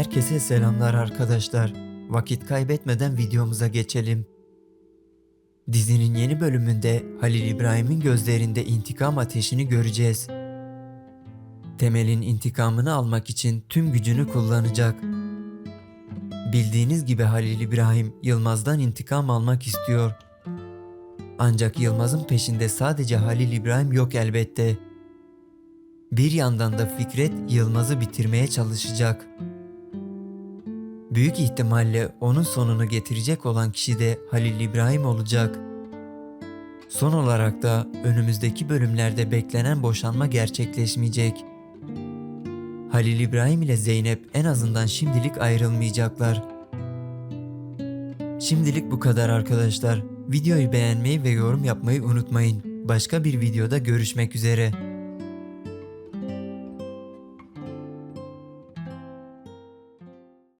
Herkese selamlar arkadaşlar. Vakit kaybetmeden videomuza geçelim. Dizinin yeni bölümünde Halil İbrahim'in gözlerinde intikam ateşini göreceğiz. Temel'in intikamını almak için tüm gücünü kullanacak. Bildiğiniz gibi Halil İbrahim Yılmaz'dan intikam almak istiyor. Ancak Yılmaz'ın peşinde sadece Halil İbrahim yok elbette. Bir yandan da Fikret Yılmaz'ı bitirmeye çalışacak. Büyük ihtimalle onun sonunu getirecek olan kişi de Halil İbrahim olacak. Son olarak da önümüzdeki bölümlerde beklenen boşanma gerçekleşmeyecek. Halil İbrahim ile Zeynep en azından şimdilik ayrılmayacaklar. Şimdilik bu kadar arkadaşlar. Videoyu beğenmeyi ve yorum yapmayı unutmayın. Başka bir videoda görüşmek üzere.